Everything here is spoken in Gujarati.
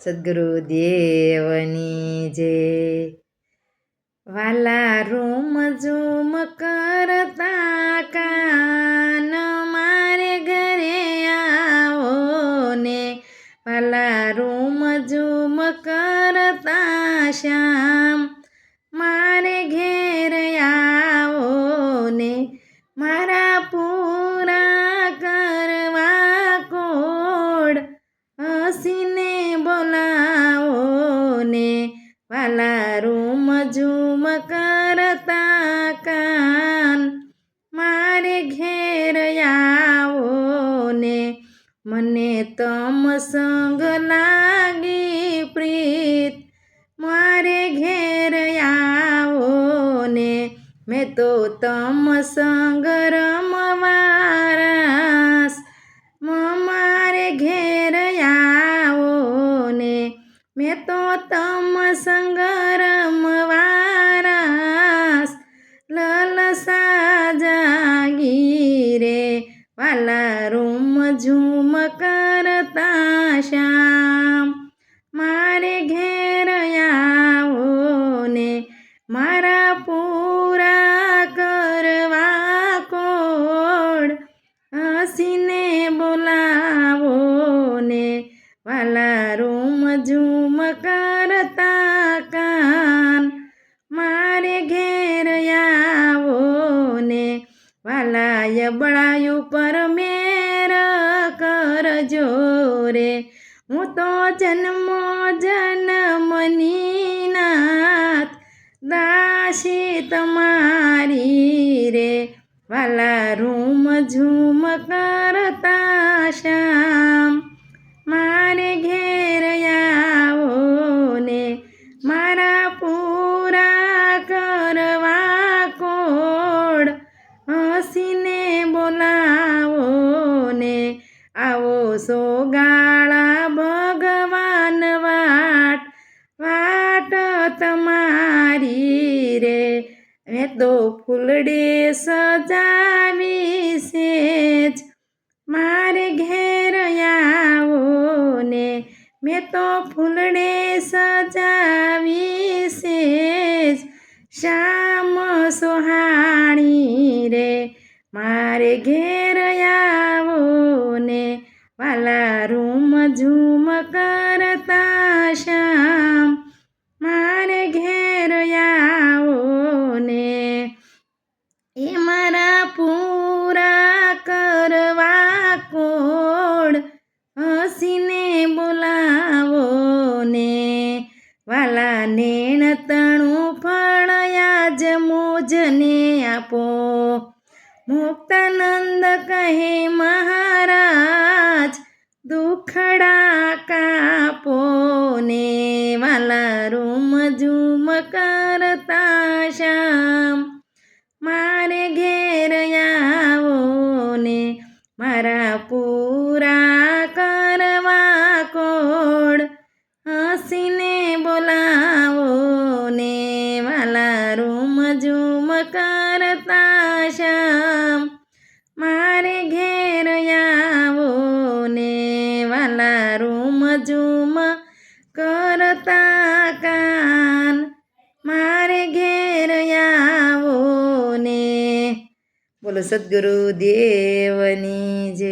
સદગુરુ દેવની જે વાલા રૂમ ઝૂમ કરતા કાન મારે ઘરે આવો ને વાલા રૂમ ઝૂમ કરતા શ્યામ વાલા રૂમ ઝૂમ કરતા કાન મારે ઘેર આવો ને. મને તમ સંગ લાગી પ્રીત, મારે ઘેર આવો ને. મેં તો તમ સંગ રમવારાસ મારે ઘેર ને મેં તો તમ સંગ રમવારાસ લલસા જાગી રે વાલા રૂમ ઝૂમ વાલા રૂમ ઝૂમ કરતા કાન મારે ઘેર આવો ને વાલાય બળાયું પર મેર કરજો રે. હું તો જન્મો જન્મની નાથ દાસી તમારી રે. વાલા રૂમ ઝૂમ કરતા શ્યામ સોગાળા ભગવાન વાટ વાટ તમારી રે. મેં તો ફૂલડે સજાવી છે મારે ઘેર આવો ને. મેં તો ફૂલડે સજાવી છે શ્યામ સોહાણી રે. મારે ઘેર આવો વાલા રૂમ ઝૂમ કરતા શ્યામ. મારે ઘેર આવો ને. એ મારા પૂરા કરવા કોડ હસીને બોલાવો ને. વાલા નેણ તણું ફળયા જ મોજને આપો. મુક્તાનંદ કહે મહારાજ ઝૂમ કરતા શ્યામ મારે ઘેર આવો ને વાલા રૂમ ઝૂમ કરતા કાન. મારે ઘેર આવો ને. બોલો સદગુરુ દેવની જય